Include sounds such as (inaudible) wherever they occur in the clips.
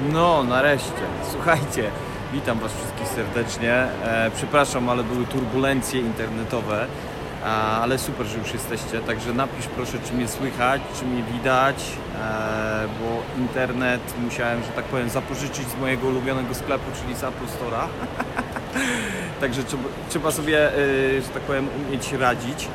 No, nareszcie. Słuchajcie, witam Was wszystkich serdecznie. E, przepraszam, ale były turbulencje internetowe, ale super, że już jesteście. Także napisz proszę, czy mnie słychać, czy mnie widać, e, bo internet musiałem, że tak powiem, zapożyczyć z mojego ulubionego sklepu, czyli z Apple Store'a. (laughs) Także trzeba, trzeba sobie, e, że tak powiem, umieć radzić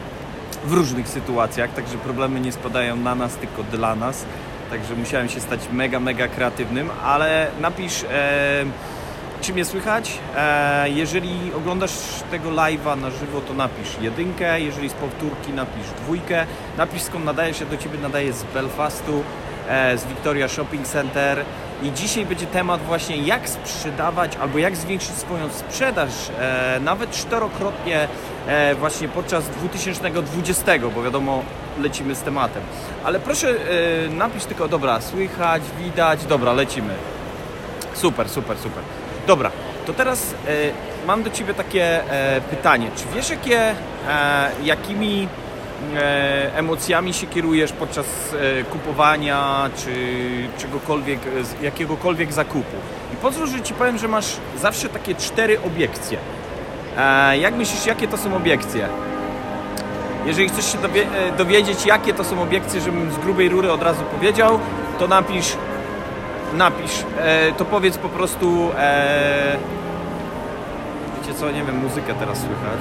w różnych sytuacjach, także problemy nie spadają na nas, tylko dla nas. Także musiałem się stać mega, mega kreatywnym, ale napisz, e, czy mnie słychać. E, jeżeli oglądasz tego live'a na żywo, to napisz jedynkę, jeżeli z powtórki napisz dwójkę, napisz skąd nadaje się do Ciebie, nadaje z Belfastu, e, z Victoria Shopping Center i dzisiaj będzie temat właśnie jak sprzedawać albo jak zwiększyć swoją sprzedaż e, nawet czterokrotnie e, właśnie podczas 2020, bo wiadomo lecimy z tematem. Ale proszę e, napisz tylko, dobra, słychać, widać, dobra, lecimy. Super, super, super. Dobra, to teraz e, mam do Ciebie takie e, pytanie. Czy wiesz, jakie, jakimi emocjami się kierujesz podczas kupowania czy czegokolwiek, jakiegokolwiek zakupu? I pozwól, że Ci powiem, że masz zawsze takie cztery obiekcje. Jak myślisz, jakie to są obiekcje? Jeżeli chcesz się e, dowiedzieć, jakie to są obiekcje, żebym z grubej rury od razu powiedział, to napisz napisz, e, to powiedz po prostu. E, wiecie co, nie wiem, muzykę teraz słychać.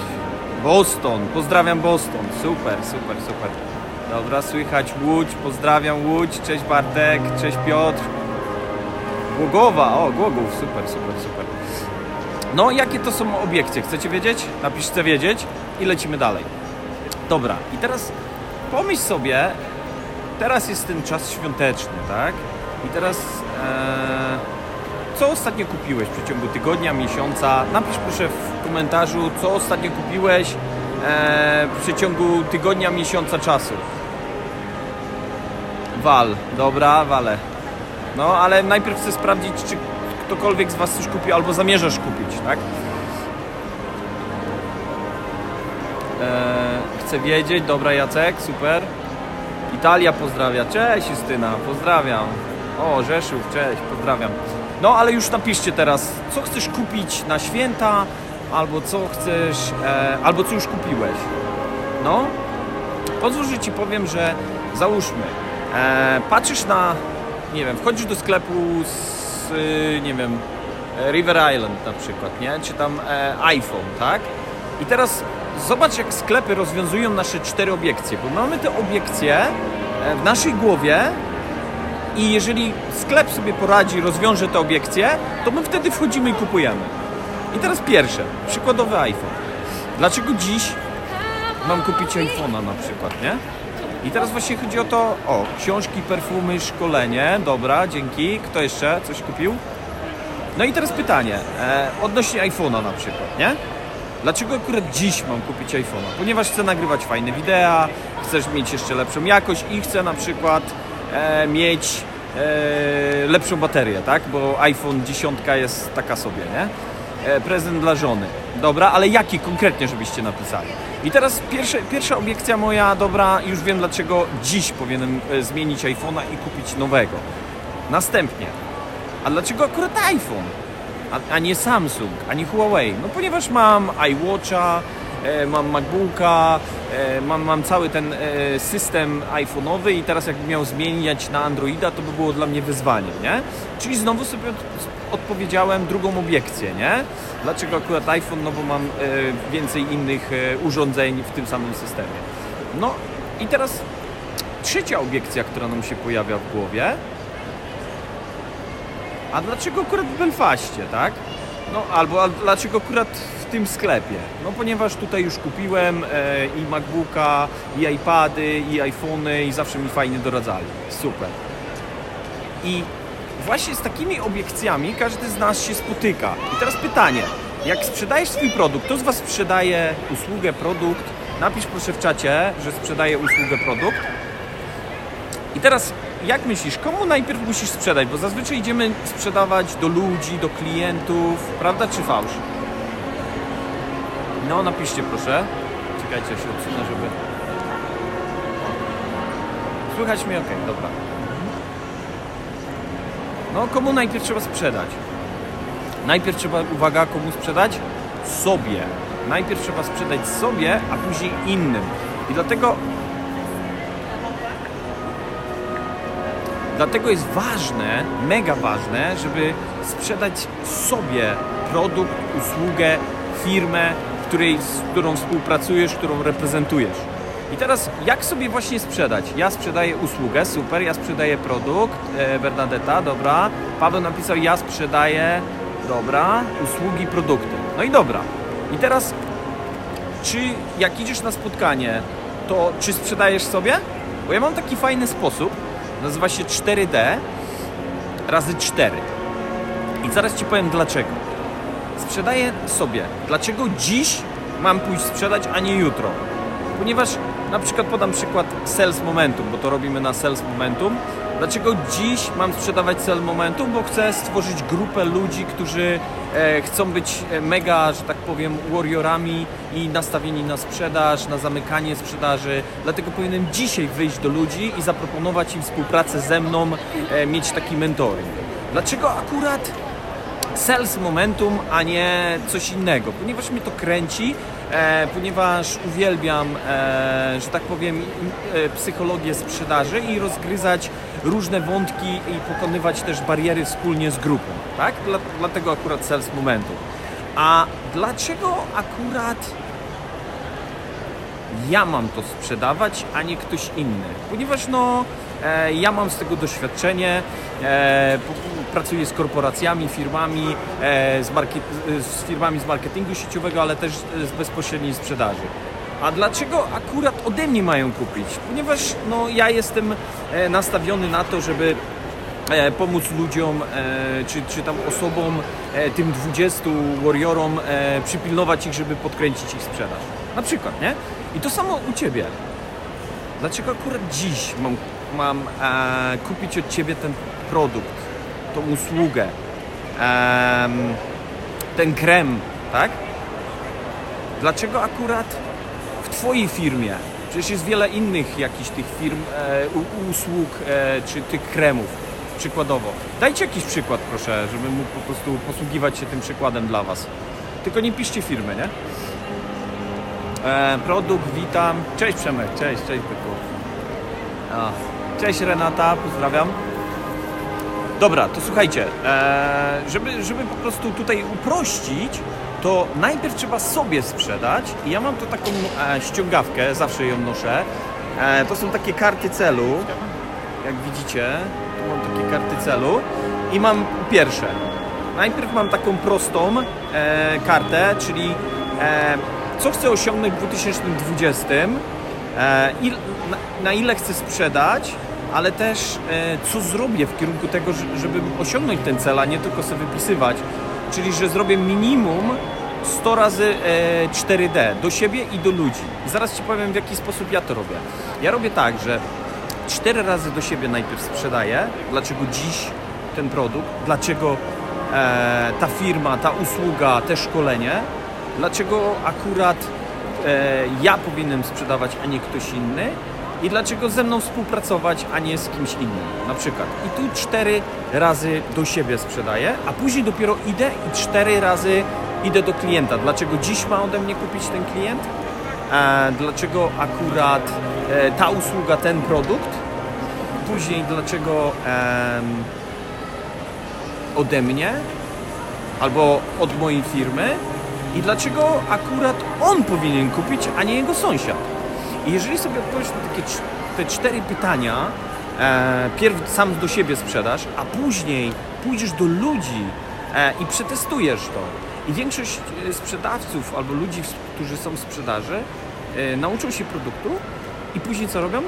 Boston, pozdrawiam Boston. Super, super, super. Dobra, słychać Łódź, pozdrawiam Łódź. Cześć Bartek, cześć Piotr. Głogowa, o Głogów, super, super, super. No, jakie to są obiekcje? Chcecie wiedzieć? Napisz, chcę wiedzieć i lecimy dalej. Dobra, i teraz pomyśl sobie, teraz jest ten czas świąteczny, tak? I teraz e, co ostatnio kupiłeś w przeciągu tygodnia, miesiąca? Napisz proszę w komentarzu, co ostatnio kupiłeś e, w przeciągu tygodnia, miesiąca czasu. Wal, dobra, wale. No, ale najpierw chcę sprawdzić, czy ktokolwiek z Was coś kupił albo zamierzasz kupić, tak? E, chcę wiedzieć, dobra Jacek, super. Italia pozdrawia, cześć Justyna, pozdrawiam. O, Rzeszów, cześć, pozdrawiam. No, ale już napiszcie teraz, co chcesz kupić na święta, albo co chcesz, e, albo co już kupiłeś. No, pozwól, że Ci powiem, że załóżmy, e, patrzysz na, nie wiem, wchodzisz do sklepu z, y, nie wiem, River Island na przykład, nie? Czy tam e, iPhone, tak? I teraz zobacz, jak sklepy rozwiązują nasze cztery obiekcje, bo mamy te obiekcje e, w naszej głowie i jeżeli sklep sobie poradzi, rozwiąże te obiekcje, to my wtedy wchodzimy i kupujemy. I teraz pierwsze, przykładowy iPhone. Dlaczego dziś mam kupić iPhone'a na przykład, nie? I teraz właśnie chodzi o to, o, książki, perfumy, szkolenie, dobra, dzięki. Kto jeszcze coś kupił? No i teraz pytanie, e, odnośnie iPhone'a na przykład, nie? Dlaczego akurat dziś mam kupić iPhone'a? Ponieważ chcę nagrywać fajne wideo, chcesz mieć jeszcze lepszą jakość i chcę na przykład e, mieć e, lepszą baterię, tak? Bo iPhone 10 jest taka sobie, nie? E, prezent dla żony. Dobra, ale jaki konkretnie, żebyście napisali? I teraz pierwsze, pierwsza obiekcja moja, dobra, już wiem dlaczego dziś powinienem e, zmienić iPhone'a i kupić nowego. Następnie, a dlaczego akurat iPhone? A, a nie Samsung, ani Huawei? No ponieważ mam iWatcha, e, mam MacBooka, e, mam, mam cały ten e, system iPhone'owy i teraz jakbym miał zmieniać na Androida, to by było dla mnie wyzwanie, nie? Czyli znowu sobie od, odpowiedziałem drugą obiekcję, nie? Dlaczego akurat iPhone? No bo mam e, więcej innych e, urządzeń w tym samym systemie. No i teraz trzecia obiekcja, która nam się pojawia w głowie, a dlaczego akurat w Belfaście, tak? No albo dlaczego akurat w tym sklepie? No ponieważ tutaj już kupiłem e, i MacBooka, i iPady, i iPhony i zawsze mi fajnie doradzali. Super. I właśnie z takimi obiekcjami każdy z nas się spotyka. I teraz pytanie, jak sprzedajesz swój produkt, kto z Was sprzedaje usługę, produkt? Napisz proszę w czacie, że sprzedaje usługę, produkt. I teraz jak myślisz, komu najpierw musisz sprzedać? Bo zazwyczaj idziemy sprzedawać do ludzi, do klientów, prawda czy fałsz? No, napiszcie proszę. Czekajcie, ja się odsunę, żeby... Słychać mnie? Okej, dobra. No komu najpierw trzeba sprzedać? Najpierw trzeba, uwaga, komu sprzedać? Sobie. Najpierw trzeba sprzedać sobie, a później innym. I dlatego Dlatego jest ważne, mega ważne, żeby sprzedać sobie produkt, usługę, firmę, której, z którą współpracujesz, którą reprezentujesz. I teraz jak sobie właśnie sprzedać? Ja sprzedaję usługę, super, ja sprzedaję produkt, e, Bernadetta, dobra. Paweł napisał, ja sprzedaję, dobra, usługi, produkty. No i dobra. I teraz, czy jak idziesz na spotkanie, to czy sprzedajesz sobie? Bo ja mam taki fajny sposób, nazywa się 4D razy 4. I zaraz Ci powiem dlaczego. Sprzedaję sobie. Dlaczego dziś mam pójść sprzedać, a nie jutro? Ponieważ na przykład podam przykład Sales Momentum, bo to robimy na Sales Momentum. Dlaczego dziś mam sprzedawać Sales Momentum? Bo chcę stworzyć grupę ludzi, którzy e, chcą być e, mega, że tak powiem, warriorami i nastawieni na sprzedaż, na zamykanie sprzedaży. Dlatego powinienem dzisiaj wyjść do ludzi i zaproponować im współpracę ze mną, e, mieć taki mentoring. Dlaczego akurat sales momentum, a nie coś innego, ponieważ mnie to kręci, ponieważ uwielbiam, e, że tak powiem, e, psychologię sprzedaży i rozgryzać różne wątki i pokonywać też bariery wspólnie z grupą, tak? Dla, dlatego akurat sales momentum. A dlaczego akurat ja mam to sprzedawać, a nie ktoś inny? Ponieważ no, e, ja mam z tego doświadczenie, e, pracuję z korporacjami, firmami, e, z, market- z firmami z marketingu sieciowego, ale też z bezpośredniej sprzedaży. A dlaczego akurat ode mnie mają kupić? Ponieważ no, ja jestem e, nastawiony na to, żeby e, pomóc ludziom, e, czy, czy tam osobom, e, tym 20 warriorom, e, przypilnować ich, żeby podkręcić ich sprzedaż. Na przykład, nie? I to samo u Ciebie. Dlaczego akurat dziś mam, mam e, kupić od Ciebie ten produkt, tą usługę, ten krem, tak? Dlaczego akurat w Twojej firmie? Przecież jest wiele innych jakichś tych firm, e, usług e, czy tych kremów, przykładowo. Dajcie jakiś przykład, proszę, żebym mógł po prostu posługiwać się tym przykładem dla Was. Tylko nie piszcie firmy, nie? E, produkt, witam. Cześć Przemek, cześć, cześć Byku. Cześć Renata, pozdrawiam. Dobra, to słuchajcie, e, żeby, żeby po prostu tutaj uprościć, to najpierw trzeba sobie sprzedać ja mam tu taką e, ściągawkę, zawsze ją noszę. E, to są takie karty celu, jak widzicie, tu mam takie karty celu i mam pierwsze. Najpierw mam taką prostą kartę, czyli co chcę osiągnąć w 2020, e, il, na, na ile chcę sprzedać, ale też e, co zrobię w kierunku tego, żeby osiągnąć ten cel, a nie tylko sobie wypisywać. Czyli, że zrobię minimum 100 razy e, 4D do siebie i do ludzi. Zaraz Ci powiem, w jaki sposób ja to robię. Ja robię tak, że 4 razy do siebie najpierw sprzedaję, dlaczego dziś ten produkt, dlaczego e, ta firma, ta usługa, te szkolenie, dlaczego akurat e, ja powinienem sprzedawać, a nie ktoś inny i dlaczego ze mną współpracować, a nie z kimś innym, na przykład. I tu cztery razy do siebie sprzedaję, a później dopiero idę i cztery razy idę do klienta. Dlaczego dziś ma ode mnie kupić ten klient? E, dlaczego akurat e, ta usługa, ten produkt? Później dlaczego em, ode mnie albo od mojej firmy i dlaczego akurat on powinien kupić, a nie jego sąsiad. I jeżeli sobie odpowiesz na takie te cztery pytania, e, pierw sam do siebie sprzedasz, a później pójdziesz do ludzi e, i przetestujesz to. I większość e, sprzedawców albo ludzi, którzy są w sprzedaży, e, nauczą się produktu i później co robią?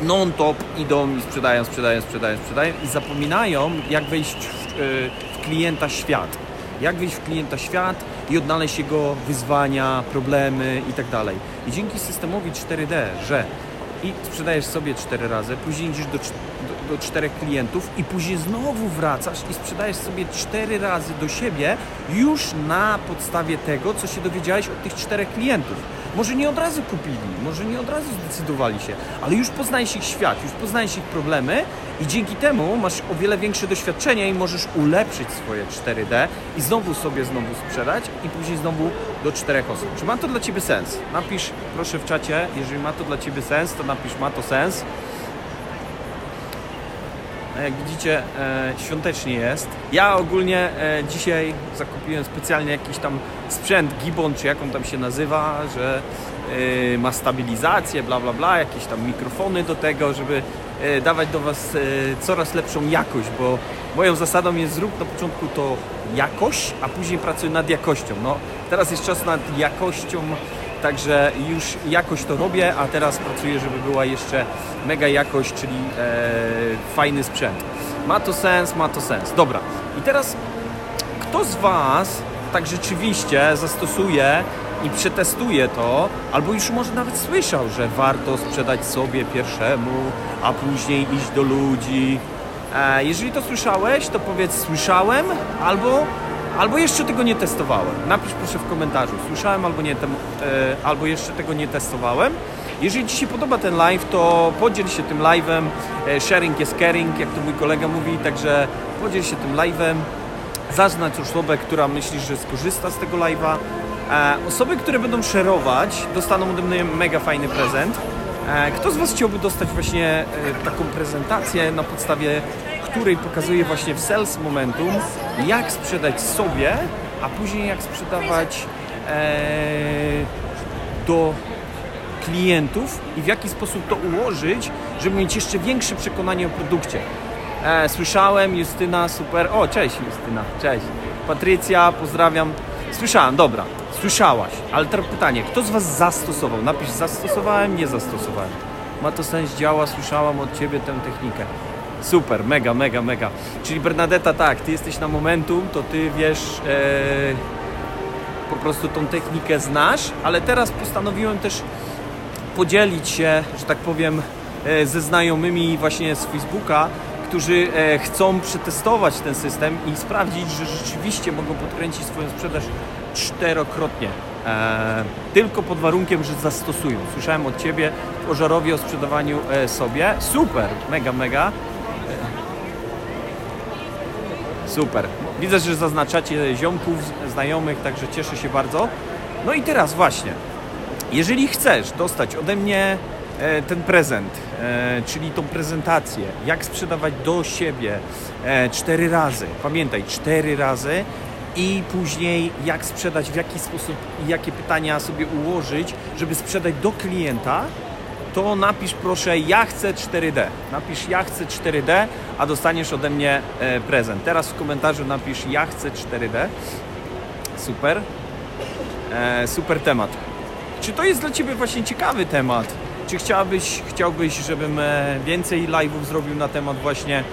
non-top idą i sprzedają, sprzedają, sprzedają, sprzedają i zapominają, jak wejść w, e, w klienta świat. Jak wejść w klienta świat i odnaleźć jego wyzwania, problemy i tak. I dzięki systemowi 4D, że i sprzedajesz sobie cztery razy, później idziesz do, do, do czterech klientów i później znowu wracasz i sprzedajesz sobie cztery razy do siebie już na podstawie tego, co się dowiedziałeś od tych czterech klientów. Może nie od razu kupili, może nie od razu zdecydowali się, ale już poznajesz ich świat, już poznajesz ich problemy i dzięki temu masz o wiele większe doświadczenie i możesz ulepszyć swoje 4D i znowu sobie znowu sprzedać i później znowu do czterech osób. Czy ma to dla Ciebie sens? Napisz proszę w czacie, jeżeli ma to dla Ciebie sens, to napisz ma to sens. Jak widzicie, e, świątecznie jest. Ja ogólnie e, dzisiaj zakupiłem specjalnie jakiś tam sprzęt Gibbon, czy jak on tam się nazywa, że e, ma stabilizację, bla bla bla, jakieś tam mikrofony do tego, żeby dawać do Was coraz lepszą jakość, bo moją zasadą jest zrób na początku to jakość, a później pracuj nad jakością. No, teraz jest czas nad jakością Także już jakoś to robię, a teraz pracuję, żeby była jeszcze mega jakość, czyli e, fajny sprzęt. Ma to sens, ma to sens. Dobra, i teraz kto z Was tak rzeczywiście zastosuje i przetestuje to, albo już może nawet słyszał, że warto sprzedać sobie pierwszemu, a później iść do ludzi. E, jeżeli to słyszałeś, to powiedz słyszałem, albo Albo jeszcze tego nie testowałem. Napisz proszę w komentarzu. Słyszałem albo, nie, tem, e, albo jeszcze tego nie testowałem. Jeżeli Ci się podoba ten live, to podziel się tym live'em. E, sharing is caring, jak to mój kolega mówi, także podziel się tym live'em. Zaznacz osobę, która myślisz, że skorzysta z tego live'a. E, osoby, które będą szerować, dostaną ode mnie mega fajny prezent. Kto z Was chciałby dostać właśnie taką prezentację na podstawie której pokazuje właśnie w Sales Momentum, jak sprzedać sobie, a później jak sprzedawać e, do klientów i w jaki sposób to ułożyć, żeby mieć jeszcze większe przekonanie o produkcie. E, słyszałem, Justyna, super. O, cześć Justyna, cześć. Patrycja, pozdrawiam. Słyszałem, dobra, słyszałaś, ale teraz pytanie, kto z Was zastosował? Napisz zastosowałem, nie zastosowałem. Ma to sens, działa, słyszałam od Ciebie tę technikę. Super, mega, mega, mega. Czyli Bernadetta, tak, ty jesteś na momentum, to ty wiesz, e, po prostu tą technikę znasz, ale teraz postanowiłem też podzielić się, że tak powiem, e, ze znajomymi właśnie z Facebooka, którzy e, chcą przetestować ten system i sprawdzić, że rzeczywiście mogą podkręcić swoją sprzedaż czterokrotnie. E, tylko pod warunkiem, że zastosują. Słyszałem od Ciebie pożarowi o sprzedawaniu e, sobie. Super, mega, mega. Super. Widzę, że zaznaczacie ziomków, znajomych, także cieszę się bardzo. No i teraz właśnie, jeżeli chcesz dostać ode mnie e, ten prezent, e, czyli tą prezentację, jak sprzedawać do siebie e, cztery razy, pamiętaj, cztery razy i później jak sprzedać, w jaki sposób i jakie pytania sobie ułożyć, żeby sprzedać do klienta, to napisz proszę ja chcę 4D. Napisz ja chcę 4D, a dostaniesz ode mnie e, prezent. Teraz w komentarzu napisz ja chcę 4D. Super. E, super temat. Czy to jest dla Ciebie właśnie ciekawy temat? Czy chciałbyś, chciałbyś żebym e, więcej live'ów zrobił na temat właśnie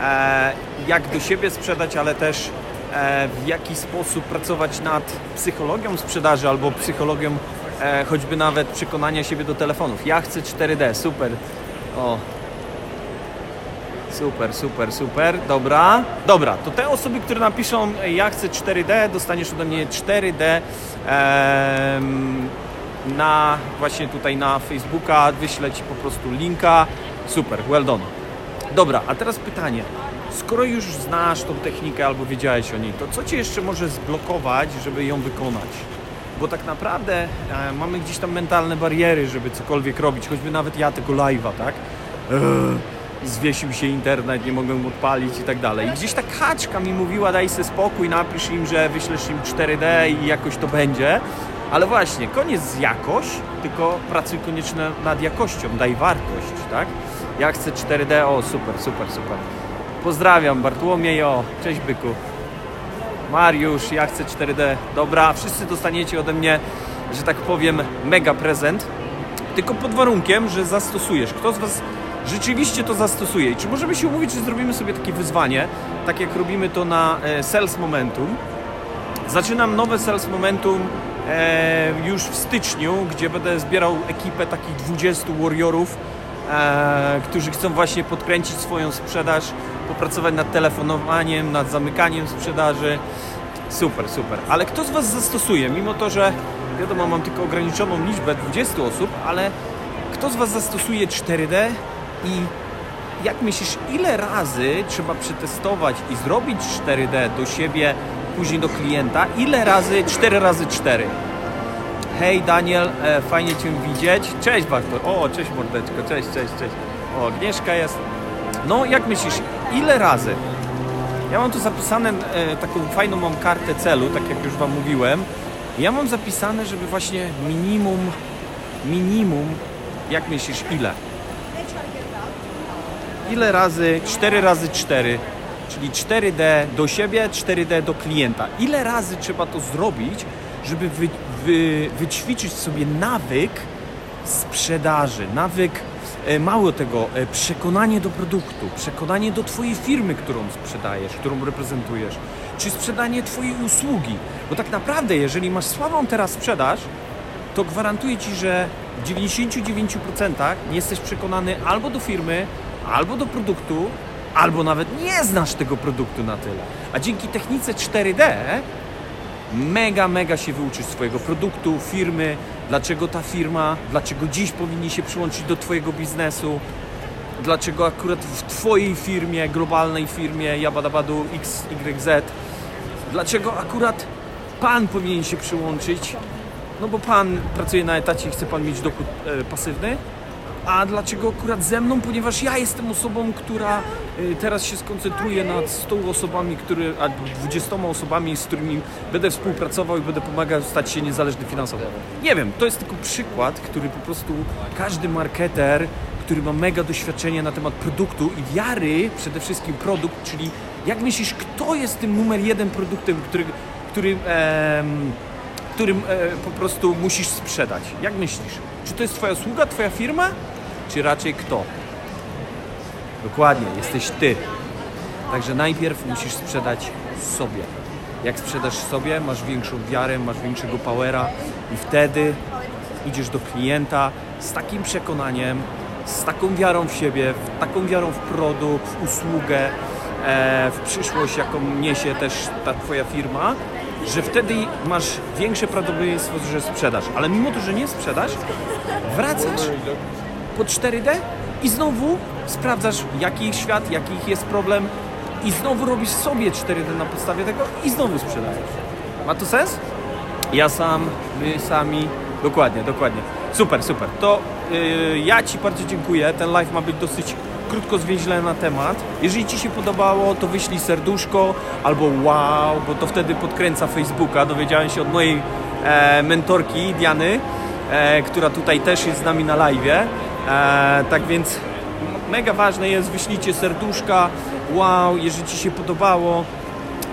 e, jak do siebie sprzedać, ale też e, w jaki sposób pracować nad psychologią sprzedaży albo psychologią e, choćby nawet przekonania siebie do telefonów. Ja chcę 4D, super. O. Super, super, super. Dobra. Dobra, to te osoby, które napiszą ja chcę 4D, dostaniesz ode mnie 4D em, na właśnie tutaj na Facebooka, wyślę Ci po prostu linka. Super, well done. Dobra, a teraz pytanie. Skoro już znasz tą technikę albo wiedziałeś o niej, to co Cię jeszcze może zblokować, żeby ją wykonać? Bo tak naprawdę e, mamy gdzieś tam mentalne bariery, żeby cokolwiek robić, choćby nawet ja tego live'a, tak? Eee, zwiesił się internet, nie mogę odpalić i tak dalej. I gdzieś ta kaczka mi mówiła, daj sobie spokój, napisz im, że wyślesz im 4D i jakoś to będzie. Ale właśnie, koniec z jakość, tylko pracuj koniecznie nad jakością, daj wartość, tak? Ja chcę 4D, o super, super, super. Pozdrawiam, Bartłomiej, o, cześć byku. Mariusz, ja chcę 4D. Dobra, wszyscy dostaniecie ode mnie, że tak powiem, mega prezent. Tylko pod warunkiem, że zastosujesz. Kto z Was rzeczywiście to zastosuje? I czy możemy się umówić, że zrobimy sobie takie wyzwanie, tak jak robimy to na e, Sales Momentum? Zaczynam nowe Sales Momentum e, już w styczniu, gdzie będę zbierał ekipę takich 20 warriorów, e, którzy chcą właśnie podkręcić swoją sprzedaż, popracować nad telefonowaniem, nad zamykaniem sprzedaży. Super, super. Ale kto z Was zastosuje, mimo to, że wiadomo, mam tylko ograniczoną liczbę 20 osób, ale kto z Was zastosuje 4D i jak myślisz, ile razy trzeba przetestować i zrobić 4D do siebie, później do klienta? Ile razy 4 razy 4? Hej Daniel, e, fajnie Cię widzieć. Cześć Bartosz. O, cześć mordeczko, cześć, cześć, cześć. O, Agnieszka jest. No, jak myślisz, ile razy? Ja mam tu zapisane e, taką fajną mam kartę celu, tak jak już Wam mówiłem. Ja mam zapisane, żeby właśnie minimum, minimum, jak myślisz, ile? Ile razy 4 razy 4, czyli 4D do siebie, 4D do klienta. Ile razy trzeba to zrobić, żeby wy, wy, wyćwiczyć sobie nawyk sprzedaży, nawyk, e, mało tego, e, przekonanie do produktu, przekonanie do Twojej firmy, którą sprzedajesz, którą reprezentujesz, czy sprzedanie Twojej usługi. Bo tak naprawdę, jeżeli masz słabą teraz sprzedaż, to gwarantuję Ci, że w 99% nie jesteś przekonany albo do firmy, albo do produktu, albo nawet nie znasz tego produktu na tyle. A dzięki technice 4D mega, mega się wyuczysz swojego produktu, firmy, dlaczego ta firma, dlaczego dziś powinni się przyłączyć do Twojego biznesu, dlaczego akurat w Twojej firmie, globalnej firmie Jabadabadu XYZ, dlaczego akurat Pan powinien się przyłączyć, no bo Pan pracuje na etacie i chce Pan mieć dochód e, pasywny, a dlaczego akurat ze mną? Ponieważ ja jestem osobą, która y, teraz się skoncentruje nad 100 osobami, które, albo 20 osobami, z którymi będę współpracował i będę pomagał stać się niezależny finansowo. Nie wiem, to jest tylko przykład, który po prostu każdy marketer, który ma mega doświadczenie na temat produktu i wiary, przede wszystkim produkt, czyli jak myślisz, kto jest tym numer jeden produktem, który, który którym e, po prostu musisz sprzedać. Jak myślisz? Czy to jest Twoja usługa, Twoja firma, czy raczej kto? Dokładnie, jesteś Ty. Także najpierw musisz sprzedać sobie. Jak sprzedasz sobie, masz większą wiarę, masz większego powera i wtedy idziesz do klienta z takim przekonaniem, z taką wiarą w siebie, w taką wiarą w produkt, w usługę, e, w przyszłość, jaką niesie też ta Twoja firma, że wtedy masz większe prawdopodobieństwo, że sprzedasz. Ale mimo to, że nie sprzedasz, wracasz po 4D i znowu sprawdzasz, jaki świat, jaki jest problem i znowu robisz sobie 4D na podstawie tego i znowu sprzedajesz. Ma to sens? Ja sam, my sami. Dokładnie, dokładnie. Super, super. To yy, ja Ci bardzo dziękuję. Ten live ma być dosyć krótko zwięźle na temat. Jeżeli Ci się podobało, to wyślij serduszko albo wow, bo to wtedy podkręca Facebooka. Dowiedziałem się od mojej e, mentorki Diany, e, która tutaj też jest z nami na live. E, tak więc mega ważne jest, wyślijcie serduszka, wow, jeżeli Ci się podobało.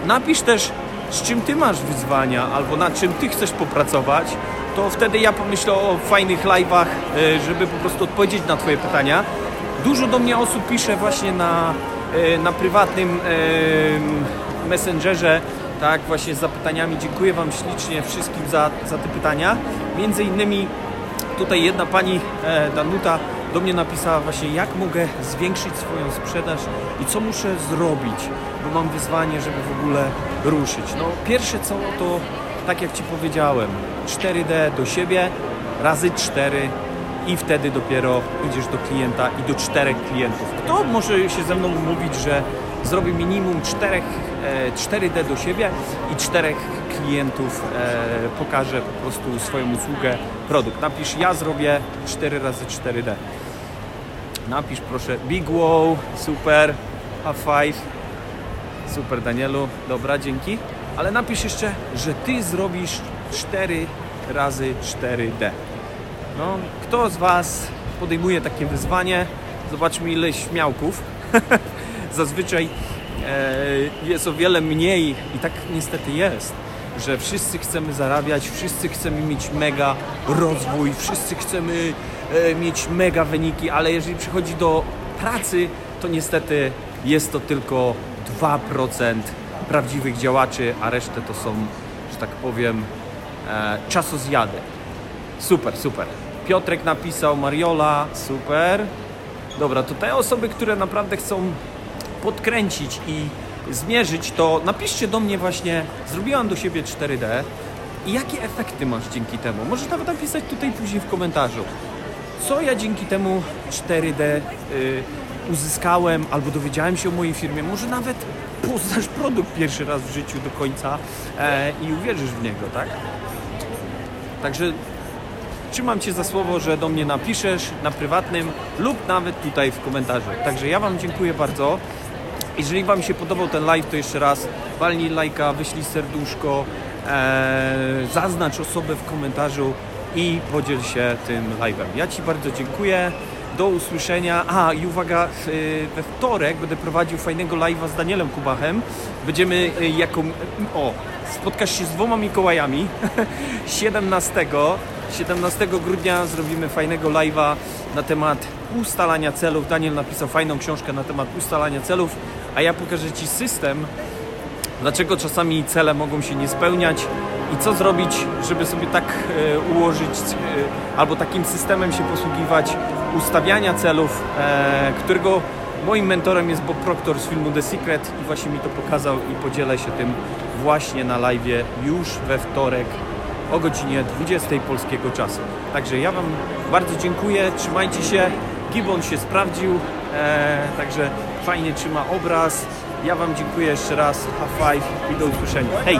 Napisz też, z czym Ty masz wyzwania, albo nad czym Ty chcesz popracować, to wtedy ja pomyślę o fajnych live'ach, e, żeby po prostu odpowiedzieć na Twoje pytania. Dużo do mnie osób pisze właśnie na, e, na prywatnym e, messengerze, tak, właśnie z zapytaniami. Dziękuję Wam ślicznie wszystkim za, za te pytania. Między innymi tutaj jedna pani e, Danuta do mnie napisała właśnie, jak mogę zwiększyć swoją sprzedaż i co muszę zrobić, bo mam wyzwanie, żeby w ogóle ruszyć. No pierwsze co, to tak jak Ci powiedziałem, 4D do siebie razy 4 i wtedy dopiero idziesz do klienta i do czterech klientów. Kto może się ze mną umówić, że zrobi minimum 4, 4D do siebie i czterech klientów e, pokaże po prostu swoją usługę, produkt. Napisz, ja zrobię 4 razy 4D. Napisz proszę Big Wow, super, A5, super Danielu, dobra, dzięki. Ale napisz jeszcze, że Ty zrobisz 4 razy 4D. No, kto z Was podejmuje takie wyzwanie? Zobaczmy ile śmiałków. (laughs) Zazwyczaj e, jest o wiele mniej i tak niestety jest, że wszyscy chcemy zarabiać, wszyscy chcemy mieć mega rozwój, wszyscy chcemy e, mieć mega wyniki, ale jeżeli przychodzi do pracy, to niestety jest to tylko 2% prawdziwych działaczy, a resztę to są, że tak powiem, e, czasozjady. Super, super. Piotrek napisał, Mariola, super. Dobra, to te osoby, które naprawdę chcą podkręcić i zmierzyć, to napiszcie do mnie właśnie, zrobiłam do siebie 4D i jakie efekty masz dzięki temu. Możesz nawet napisać tutaj później w komentarzu. Co ja dzięki temu 4D y, uzyskałem albo dowiedziałem się o mojej firmie. Może nawet poznasz produkt pierwszy raz w życiu do końca e, i uwierzysz w niego, tak? Także trzymam Cię za słowo, że do mnie napiszesz na prywatnym lub nawet tutaj w komentarzu. Także ja Wam dziękuję bardzo. Jeżeli Wam się podobał ten live, to jeszcze raz walnij lajka, wyślij serduszko, e, zaznacz osobę w komentarzu i podziel się tym live'em. Ja Ci bardzo dziękuję. Do usłyszenia. A i uwaga, y, we wtorek będę prowadził fajnego live'a z Danielem Kubachem. Będziemy y, jako. O, spotkasz się z dwoma Mikołajami. (laughs) 17, 17 grudnia zrobimy fajnego live'a na temat ustalania celów. Daniel napisał fajną książkę na temat ustalania celów, a ja pokażę Ci system, dlaczego czasami cele mogą się nie spełniać i co zrobić, żeby sobie tak e, ułożyć, e, albo takim systemem się posługiwać ustawiania celów, e, którego moim mentorem jest Bob Proctor z filmu The Secret i właśnie mi to pokazał i podzielę się tym właśnie na live już we wtorek o godzinie 20 polskiego czasu. Także ja Wam bardzo dziękuję, trzymajcie się, Gibbon się sprawdził, także fajnie trzyma obraz. Ja Wam dziękuję jeszcze raz, half five i do usłyszenia. Hej!